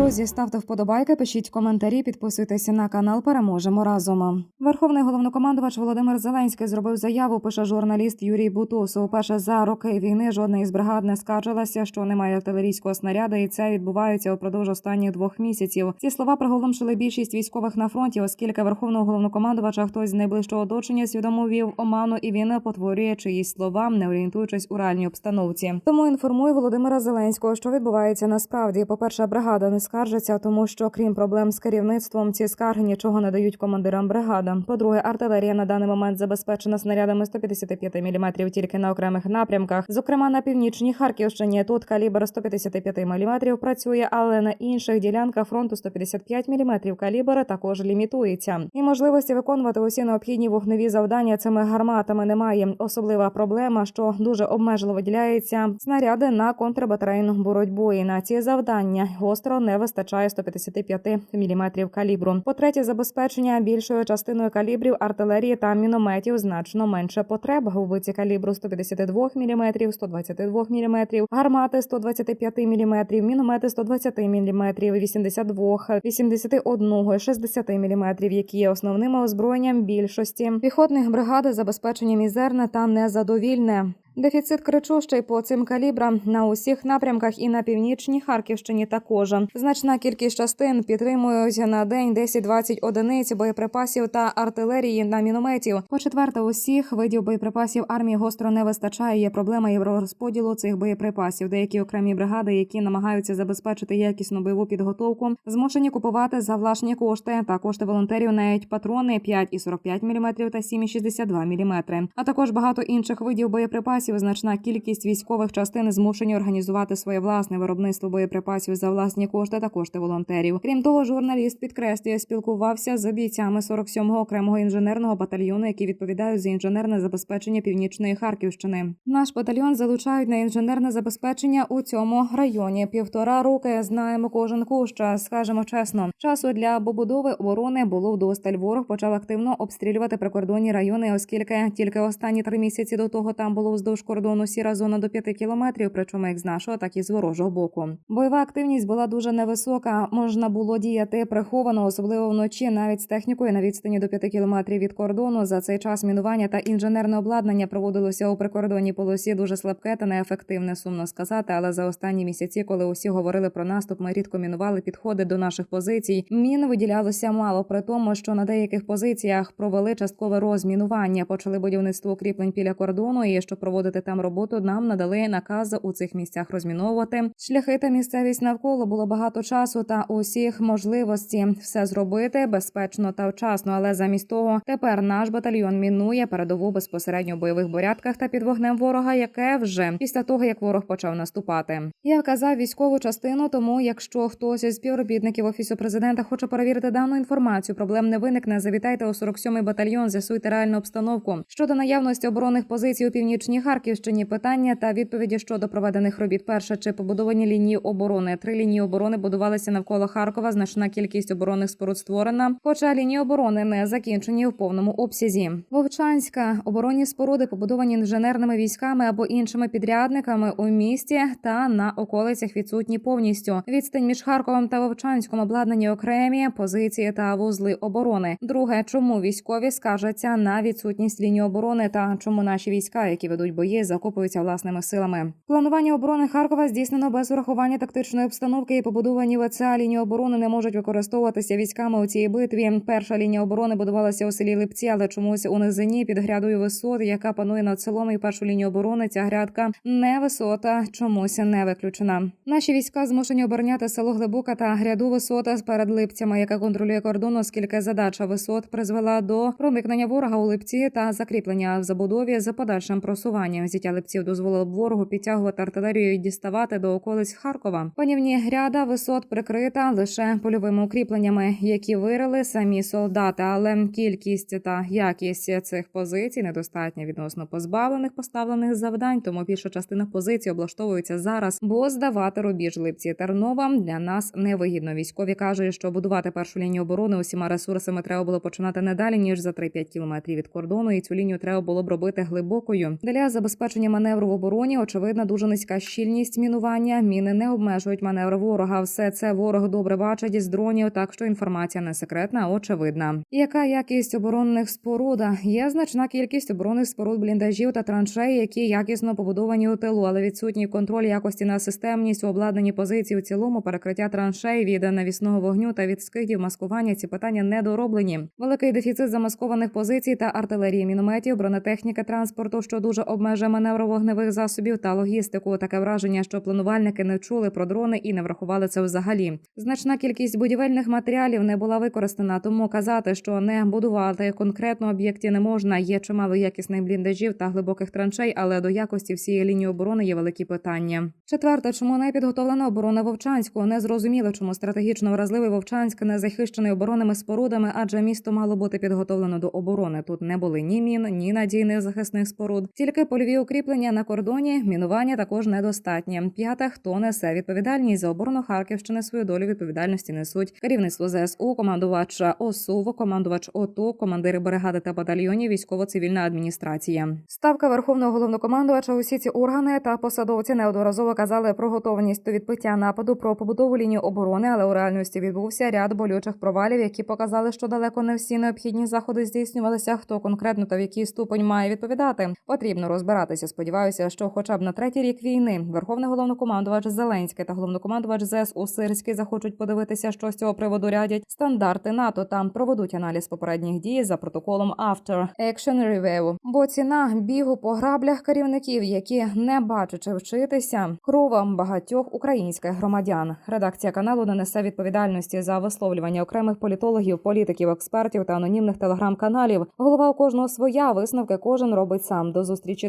Друзі, ставте вподобайки, пишіть коментарі, підписуйтеся на канал. Переможемо разом. Верховний головнокомандувач Володимир Зеленський зробив заяву. Пише журналіст Юрій Бутус. Уперше за роки війни жодна із бригад не скаржилася, що немає артилерійського снаряда, і це відбувається упродовж останніх двох місяців. Ці слова приголомшили більшість військових на фронті, оскільки верховного головнокомандувача хтось з найближчого оточення свідомо вів оману і він потворює чиїсь слова, не орієнтуючись у реальній обстановці. Тому інформую Володимира Зеленського, що відбувається насправді. По перше, бригада не скаржиться, тому що крім проблем з керівництвом, ці скарги нічого не дають командирам бригадам. По-друге, артилерія на даний момент забезпечена снарядами 155 мм тільки на окремих напрямках. Зокрема, на північній Харківщині тут калібр 155 мм працює, але на інших ділянках фронту 155 мм калібр також лімітується. І можливості виконувати усі необхідні вогневі завдання цими гарматами немає. Особлива проблема, що дуже обмежливо виділяється снаряди на контрбатарейну боротьбу. І на ці завдання гостро не вистачає 155 мм калібру. По третє, забезпечення більшою частиною калібрів артилерії та мінометів значно менше потреб. Гаубиці калібру 152 мм, 122 мм, гармати 125 мм, міномети 120 мм, 82, 81, 60 мм, які є основними озброєнням більшості піхотних бригад. Забезпечення мізерне та незадовільне. Дефіцит кричущий по цим калібрам на усіх напрямках і на північній Харківщині також. Значна кількість частин підтримують на день 10-20 одиниць боєприпасів та артилерії на мінометів. По четверте, усіх видів боєприпасів армії гостро не вистачає. Є проблема євророзподілу цих боєприпасів. Деякі окремі бригади, які намагаються забезпечити якісну бойову підготовку, змушені купувати за власні кошти та кошти волонтерів навіть патрони 5,45 мм та 7,62 мм, а також багато інших видів боєприпасів. Значна кількість військових частин змушені організувати своє власне виробництво боєприпасів за власні кошти та кошти волонтерів. Крім того, журналіст підкреслює, спілкувався з бійцями 47-го окремого інженерного батальйону, які відповідають за інженерне забезпечення північної Харківщини. Наш батальйон залучають на інженерне забезпечення у цьому районі. Півтора роки знаємо кожен кущ. Скажемо чесно, часу для побудови оборони було вдосталь. Ворог почав активно обстрілювати прикордонні райони, оскільки тільки останні три місяці до того там було вздовж кордону сіра зона до 5 кілометрів, причому як з нашого, так і з ворожого боку. Бойова активність була дуже невисока. Можна було діяти приховано, особливо вночі, навіть з технікою на відстані до 5 кілометрів від кордону. За цей час мінування та інженерне обладнання проводилося у прикордонній полосі дуже слабке та неефективне. Сумно сказати, але за останні місяці, коли усі говорили про наступ, ми рідко мінували підходи до наших позицій. Мін виділялося мало, при тому, що на деяких позиціях провели часткове розмінування, почали будівництво укріплень біля кордону. І щоб проводити там роботу, нам надали накази у цих місцях розміновувати. Шляхи та місцевість навколо було багато часу та усіх можливості все зробити безпечно та вчасно. Але замість того, тепер наш батальйон мінує передову безпосередньо в бойових порядках та під вогнем ворога, яке вже після того як ворог почав наступати. Я вказав військову частину, тому якщо хтось із співробітників офісу президента хоче перевірити дану інформацію, проблем не виникне. Завітайте у 47-й батальйон, з'ясуйте реальну обстановку щодо наявності оборонних позицій у північній Харківщині. Питання та відповіді щодо проведених робіт. Перше чи побудовані лінії оборони. Три лінії оборони будувалися навколо Харкова. Значна кількість оборонних споруд створена. Хоча лінії оборони не закінчені в повному обсязі. Вовчанська оборонні споруди побудовані інженерними військами або іншими підрядниками у місті та на околицях відсутні повністю. Відстань між Харковом та Вовчанськом обладнані окремі позиції та вузли оборони. Друге, чому військові скаржаться на відсутність лінії оборони та чому наші війська, які ведуть бої, закопуються власними силами. Планування оборони Харкова здійснено без урахування тактичної обстановки і побудовані ВЦА лінії оборони не можуть використовуватися військами у цій битві. Перша лінія оборони будувалася у селі Липці, але чомусь у низині під грядою висот, яка панує над селом і першу лінію оборони. Ця грядка не висота, чомусь не виключена. Наші війська змушені обороняти село Глибока та гряду висота перед липцями, яка контролює кордон, оскільки задача висот призвела до проникнення ворога у липці та закріплення в забудові за подальшим просуванням. Зіття липців дозволило б ворогу підтягувати артилерію і діставати до околиць Харкова. Панівні гряда висот прикрита лише польовими укріпленнями, які вирили самі солдати, але кількість та якість цих позицій недостатня відносно позбавлених поставлених завдань. Тому більша частина позицій облаштовується зараз, бо здавати рубіж липці Тернова для нас невигідно. Військові кажуть, що будувати першу лінію оборони усіма ресурсами треба було починати не далі ніж за 3-5 кілометрів від кордону, і цю лінію треба було б робити глибокою для забезпечення маневру в обороні. Очевидна дуже низька щільність мінування. Міни не обмежують маневр ворога. Все це ворог добре бачить із дронів, так що інформація не секретна, а очевидна. Яка якість оборонних споруд? Є значна кількість оборонних споруд бліндажів та траншей, які якісно побудовані у тилу, але відсутній контроль якості на системність обладнані позиції у цілому перекриття траншей від навісного вогню та від скидів маскування. Ці питання недороблені. Великий дефіцит замаскованих позицій та артилерії, мінометів, бронетехніки транспорту, що дуже обмежує маневр вогневих засобів та логістику. Таке враження, що планувальники не чули про дрони і не врахували це взагалі. Значна кількість будівельних матеріалів не була використана, тому казати, що не будувати конкретно об'єкті не можна. Є чимало якісних бліндажів та глибоких траншей, але до якості всієї лінії оборони є великі питання. Четверте, чому не підготовлена оборона Вовчанську? Не зрозуміло, чому стратегічно вразливий Вовчанськ не захищений оборонними спорудами, адже місто мало бути підготовлено до оборони. Тут не були ні мін, ні надійних захисних споруд, тільки польові укріплення на кордоні. Мінування також недостатнє. П'яте, хто несе відповідальність за оборону Харківщини свою долю відповідальності несуть керівництво ЗСУ, командувач ОСУВ, командувач ОТУ, командири бригади та батальйонів, військово-цивільна адміністрація. Ставка верховного головнокомандувача. Усі ці органи та посадовці неодноразово казали про готовність до відбиття нападу про побудову лінії оборони, але у реальності відбувся ряд болючих провалів, які показали, що далеко не всі необхідні заходи здійснювалися. Хто конкретно та в який ступень має відповідати? Потрібно розбиратися. Сподіваюся, що, хоча б на третій рік війни, верховний головнокомандувач Зеленський та головнокомандувач ЗСУ Сирський захочуть подивитися, що з цього приводу рядять стандарти НАТО. Там проведуть аналіз попередніх дій за протоколом After Action Review. Бо ціна бігу по граблях керівників, які не бачачи вчитися, крова багатьох українських громадян. Редакція каналу не несе відповідальності за висловлювання окремих політологів, політиків, експертів та анонімних телеграм-каналів. Голова у кожного своя висновки кожен робить сам. До зустрічі,